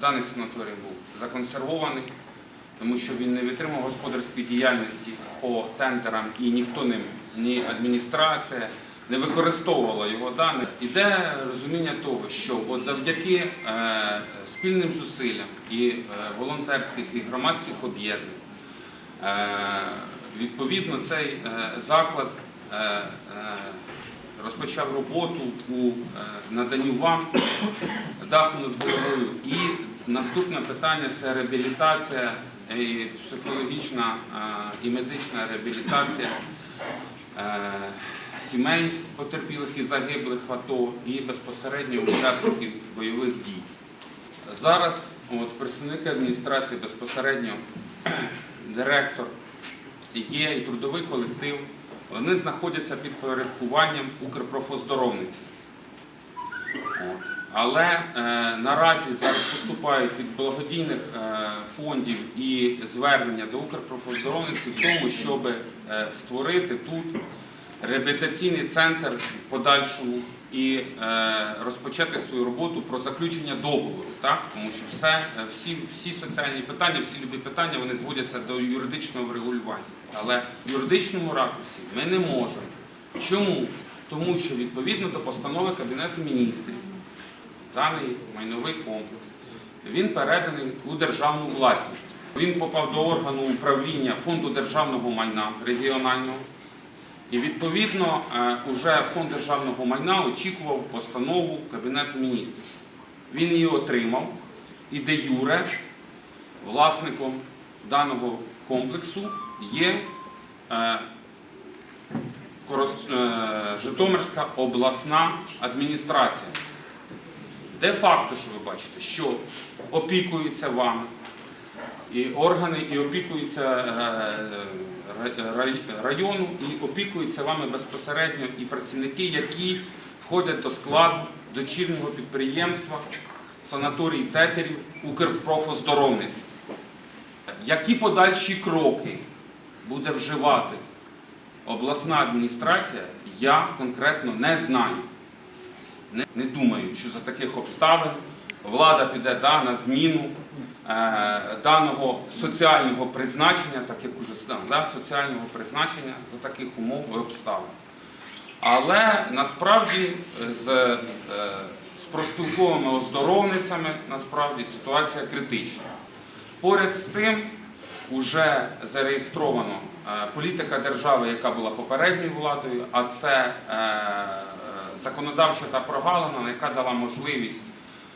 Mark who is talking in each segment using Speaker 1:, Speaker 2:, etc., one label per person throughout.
Speaker 1: Даний санаторій був законсервований, тому що він не витримав господарської діяльності по тендерам і ніхто ним, ні адміністрація не використовувала його дані. Іде розуміння того, що от завдяки е, спільним зусиллям і е, волонтерських і громадських об'єднань Е, Відповідно, цей заклад розпочав роботу у наданню вам даху над головою. І наступне питання це реабілітація і психологічна і медична реабілітація е, сімей потерпілих і загиблих в АТО і безпосередньо учасників бойових дій. Зараз от, представники адміністрації безпосередньо директор є і трудовий колектив. Вони знаходяться під порядкуванням Укрпрофоздоровниці. Але е, наразі зараз поступають від благодійних е, фондів і звернення до Укрпрофоздоровниці в тому, щоб е, створити тут реабілітаційний центр в подальшому і е, розпочати свою роботу про заключення договору, так? тому що все, е, всі, всі соціальні питання, всі любі питання вони зводяться до юридичного врегулювання. Але в юридичному ракурсі ми не можемо. Чому? Тому що відповідно до постанови Кабінету міністрів даний майновий комплекс він переданий у державну власність. Він попав до органу управління фонду державного майна регіонального. І відповідно е, уже фонд державного майна очікував постанову Кабінету міністрів. Він її отримав і де юре власником даного комплексу є е, е, Житомирська обласна адміністрація. Де факто, що ви бачите, що опікуються вами, і органи і опікуються е, ра- ра- району, і опікуються вами безпосередньо і працівники, які входять до складу дочірнього підприємства санаторій тетерів Укрпрофоздоровниці. Які подальші кроки буде вживати обласна адміністрація, я конкретно не знаю. Не, не думаю, що за таких обставин влада піде да, на зміну е, даного соціального призначення, так як уже сказав, да, соціального призначення за таких умов і обставин. Але насправді е, з, е, з проспілковими оздоровницями насправді ситуація критична. Поряд з цим вже зареєстровано е, політика держави, яка була попередньою владою, а це е, законодавча та прогалина, яка дала можливість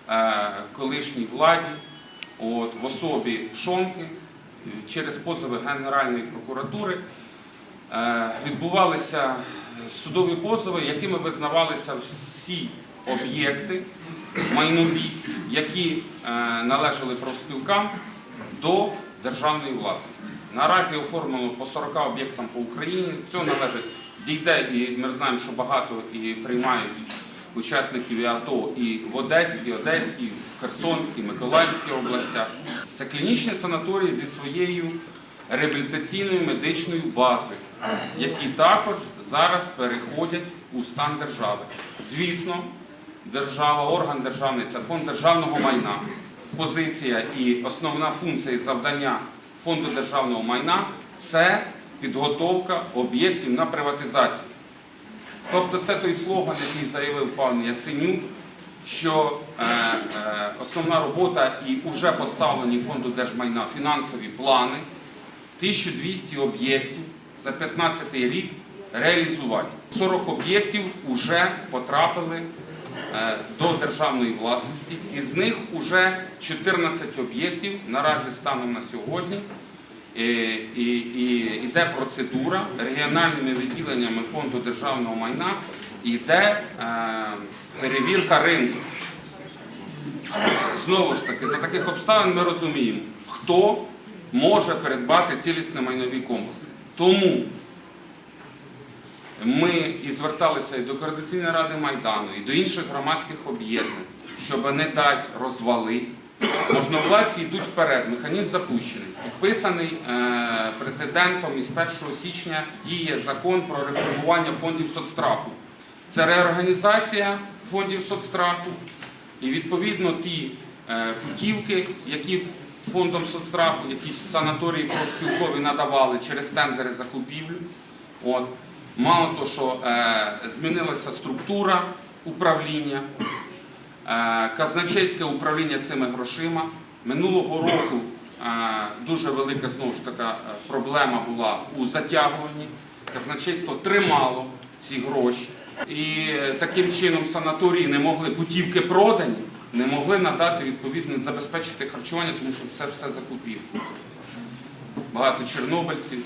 Speaker 1: е, колишній владі от, в особі Шомки е, через позови Генеральної прокуратури е, відбувалися судові позови, якими визнавалися всі об'єкти майнові, які е, належали профспілкам до державної власності. Наразі оформлено по 40 об'єктам по Україні. Це належить дійде, і ми знаємо, що багато і приймають учасників і АТО і в Одеській, Одеській, Херсонській, Миколаївській областях. Це клінічні санаторії зі своєю реабілітаційною медичною базою, які також зараз переходять у стан держави. Звісно, держава, орган державний це фонд державного майна. Позиція і основна функція і завдання фонду державного майна це підготовка об'єктів на приватизацію. Тобто це той слоган, який заявив пан Яценюк, що е, е, основна робота і вже поставлені фонду держмайна фінансові плани 1200 об'єктів за 15 рік реалізувати. 40 об'єктів вже потрапили е, до державної власності, із них вже 14 об'єктів наразі станом на сьогодні. І, і, і йде процедура регіональними відділеннями фонду державного майна, йде е, перевірка ринку. Знову ж таки, за таких обставин ми розуміємо, хто може передбати цілісні майнові комплекси. Тому ми і зверталися і до Координаційної ради Майдану, і до інших громадських об'єднань, щоб не дати розвалити. Можновладці йдуть вперед, механізм запущений. Підписаний е, президентом із 1 січня діє закон про реформування фондів соцстраху. Це реорганізація фондів соцстраху, і відповідно ті е, путівки, які фондом соцстраху, якісь санаторії профспілкові надавали через тендери закупівлю. От. Мало того, що е, змінилася структура управління, казначейське управління цими грошима. Минулого року е, дуже велика знову ж така е, проблема була у затягуванні. Казначейство тримало ці гроші. І е, таким чином санаторії не могли, путівки продані, не могли надати відповідно забезпечити харчування, тому що це все закупів. Багато чорнобильців.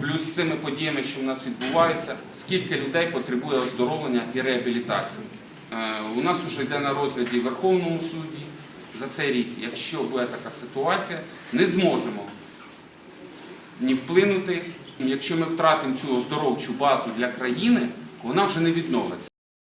Speaker 1: Плюс з цими подіями, що в нас відбувається, скільки людей потребує оздоровлення і реабілітації. Е, У нас вже йде на розгляді Верховному суді за цей рік. Якщо буде така ситуація, не зможемо ні вплинути. Якщо ми втратимо цю оздоровчу базу для країни, вона вже не відновиться.